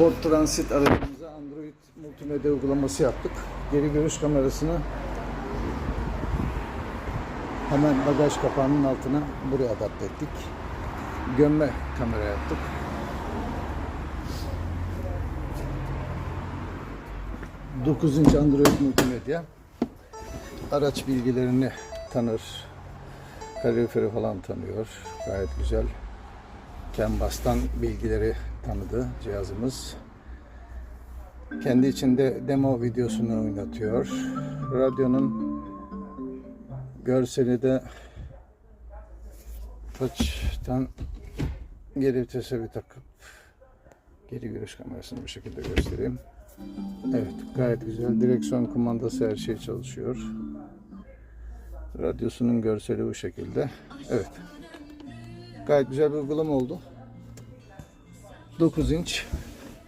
Ford Transit aracımıza Android multimedya uygulaması yaptık. Geri görüş kamerasını hemen bagaj kapağının altına buraya adapte ettik. Gömme kamera yaptık. Dokuz inç Android multimedya. Araç bilgilerini tanır. Kaloriferi falan tanıyor. Gayet güzel. Canvas'tan bilgileri tanıdı cihazımız. Kendi içinde demo videosunu oynatıyor. Radyonun görseli de taçtan geri vitese bir takıp geri görüş kamerasını bu şekilde göstereyim. Evet gayet güzel. Direksiyon kumandası her şey çalışıyor. Radyosunun görseli bu şekilde. Evet. Gayet güzel bir uygulama oldu. 9 inç